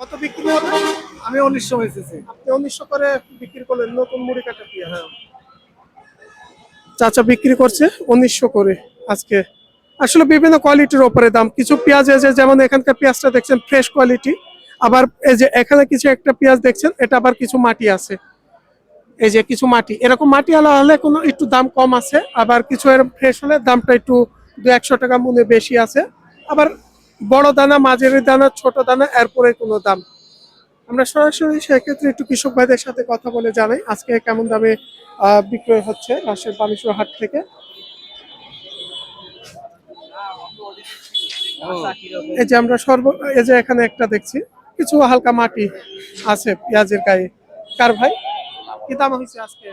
কত বিক্রি হবে আমি উনিশশো বেচেছি আপনি উনিশশো করে বিক্রি করলেন নতুন মুড়ি কাটা পেঁয়াজ চাচা বিক্রি করছে উনিশশো করে আজকে। আসলে বিভিন্ন কোয়ালিটির ওপরে দাম। কিছু পেঁয়াজ আছে যেমন এখানকার পেঁয়াজটা দেখছেন ফ্রেশ কোয়ালিটি আবার এই যে এখানে কিছু একটা পেঁয়াজ দেখছেন এটা আবার কিছু মাটি আছে। এই যে কিছু মাটি। এরকম মাটি আলা হলে কোনো একটু দাম কম আছে আবার কিছু এরকম ফ্রেশ হলে দামটা একটু দু একশো টাকা মনে বেশি আছে। আবার বড় দানা মাঝারি দানা ছোট দানা এরপরে কোনো দাম। আমরা সরাসরি সেক্ষেত্রে একটু কৃষক ভাইদের সাথে কথা বলে জানাই আজকে কেমন দামে বিক্রয় হচ্ছে রাজশাহীর বানেশ্বর হাট থেকে? এই যে আমরা সর্ব এই যে এখানে একটা দেখছি কিছু হালকা মাটি আছে পেঁয়াজের গায়ে। কার ভাই? কি দাম হয়েছে আজকে?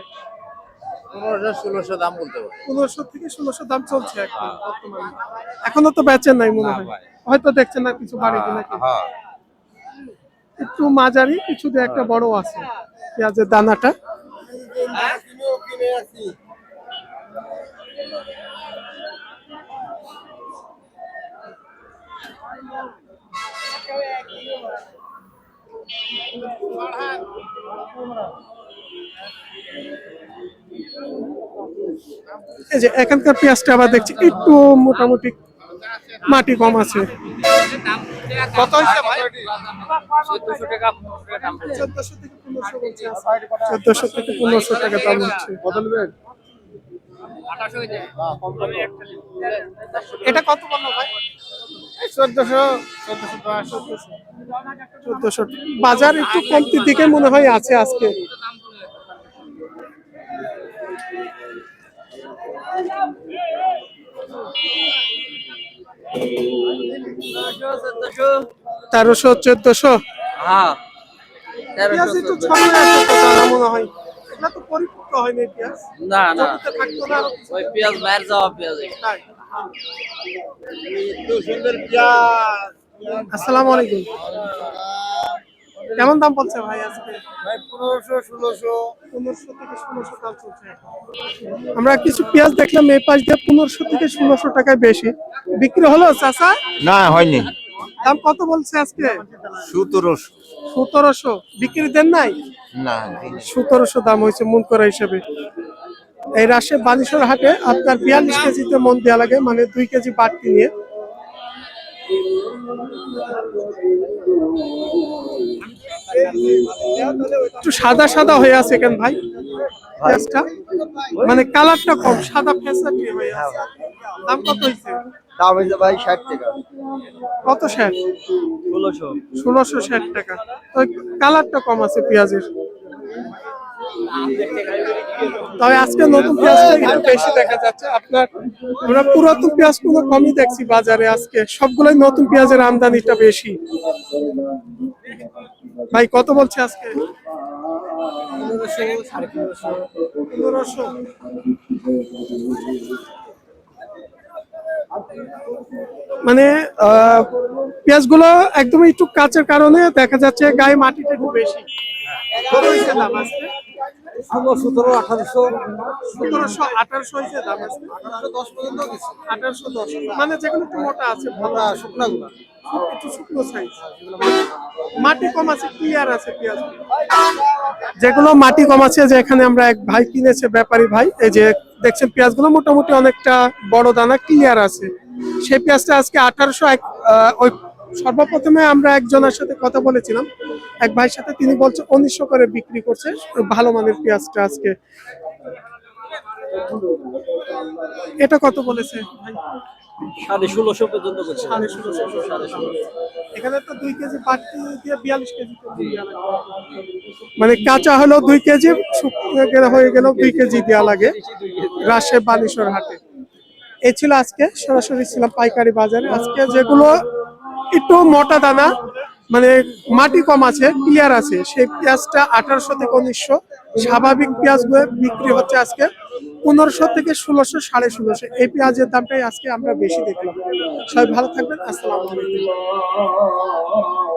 পনেরোশো ষোলোশো দাম বলতে পনেরোশো থেকে ষোলোশো দাম চলছে এখন বর্তমানে। এখনও তো বেচেন নাই মনে হয়। হয়তো দেখছেন না কিছু বাড়ি কিনা কি। হ্যাঁ। একটু মাঝারি কিছু একটা বড় আছে। পেঁয়াজের দানাটা। এই যে এখানকার পেঁয়াজটা আবার দেখছি একটু মোটামুটি মাটি কম আছে। কত হয়েছে ভাই? চোদ্দশো টাকা চোদ্দশো থেকে পনেরোশো বলছে। চোদ্দশো থেকে পনেরোশো টাকা দাম হচ্ছে। এটা কত বলল ভাই? চোদ্দশো চোদ্দশো চোদ্দশো। বাজার একটু কমতির দিকে মনে হয় আছে আজকে। তেরোশো চোদ্দশো? হ্যাঁ। পেঁয়াজ একটু ছড়িয়ে আছে তো দানা মনে হয়। এগুলা তো পরিপক্ক হয়নি পেঁয়াজ। না না। থাকতো না ওই পেঁয়াজ মায়ের যাওয়া পেঁয়াজ। এত সুন্দর পেঁয়াজ আসসালামু আলাইকুম। কেমন দাম বলছে ভাই আজকে? ভাই পনেরোশো ষোলোশো। পনেরোশো থেকে ষোলোশো দাম চলছে। আমরা কিছু পেঁয়াজ দেখলাম এই পাশ দিয়ে পনেরোশো থেকে ষোলোশো টাকায় বেশি। বিক্রি হলো চাচা? না হয়নি। দাম কত বলছে আজকে? সতেরোশো। সতেরোশো। বিক্রি দেন নাই? না সতেরোশো দাম হয়েছে মন করা হিসেবে। এই রাশে বানেশ্বর হাটে আপনার বিয়াল্লিশ কেজিতে মন দেওয়া লাগে মানে দুই কেজি বাড়তি নিয়ে। একটু সাদা সাদা হয়ে আছে কেন ভাই? পেঁয়াজটা মানে কালারটা কম সাদা ফেসা হয়ে আছে। দাম কত হয়েছে? দাম হয়েছে ভাই ষাট টাকা। কত ষাট? ষোলোশো। ষোলোশো ষাট টাকা। ওই কালারটা কম আছে পেঁয়াজের। তবে আজকে নতুন পেঁয়াজটা একটু বেশি দেখা যাচ্ছে। আপনার আমরা পুরাতন পেঁয়াজ কোনো কমই দেখছি বাজারে আজকে। সবগুলোই নতুন পেঁয়াজের আমদানিটা বেশি। ভাই কত বলছে আজকে? পনেরোশো মানে আহ, পেঁয়াজগুলো একদমই একটু কাঁচের কারণে দেখা যাচ্ছে গায়ে মাটিটা একটু বেশি। দাম আজকে? ষোলো সতেরো আঠারোশো। সতেরোশো আঠারোশো হয়েছে দাম আজকে আঠারোশো দশ পর্যন্ত গেছে। আঠারোশো দশ। মানে যেগুলো একটু মোটা আছে ভালো আমরা একটু শুকনো সাইজ মাটি কম আছে ক্লিয়ার আছে পেঁয়াজ? যেগুলো মাটি কম আছে যে এখানে আমরা এক ভাই কিনেছে ব্যাপারী ভাই এই যে দেখছেন পেঁয়াজগুলো মোটামুটি অনেকটা বড় দানা ক্লিয়ার আছে। সেই পেঁয়াজটা আজকে আঠারোশো এক আহ, ওই সর্বপ্রথমে আমরা একজনের সাথে কথা বলেছিলাম। এক ভাইয়ের সাথে তিনি বলছে উনিশশো করে বিক্রি করছে। ভালো মানের পেঁয়াজটা আজকে। এটা কত বলেছে? সাড়ে ষোলোশো পর্যন্ত করছে সাড়ে ষোলোশো। এখানে তো দুই কেজি বাড়তি দিয়ে বিয়াল্লিশ কেজি। মানে কাঁচা হলো দুই কেজি হয়ে গেল দুই কেজি দেওয়া লাগে রাজশাহী বানেশ্বর হাটে। এই ছিল আজকে। সরাসরি ছিলাম পাইকারি বাজারে। আজকে যেগুলো একটু মোটা দানা মানে মাটি কম আছে ক্লিয়ার আছে। সেই পেঁয়াজটা আঠারোশো থেকে উনিশশো। স্বাভাবিক পেঁয়াজ বিক্রি হচ্ছে আজকে পনেরোশো থেকে ষোলোশো, সাড়ে ষোলোশো। এই পেঁয়াজের দামটাই আজকে আমরা বেশি দেখলাম। সবাই ভালো থাকবেন। আসসালাম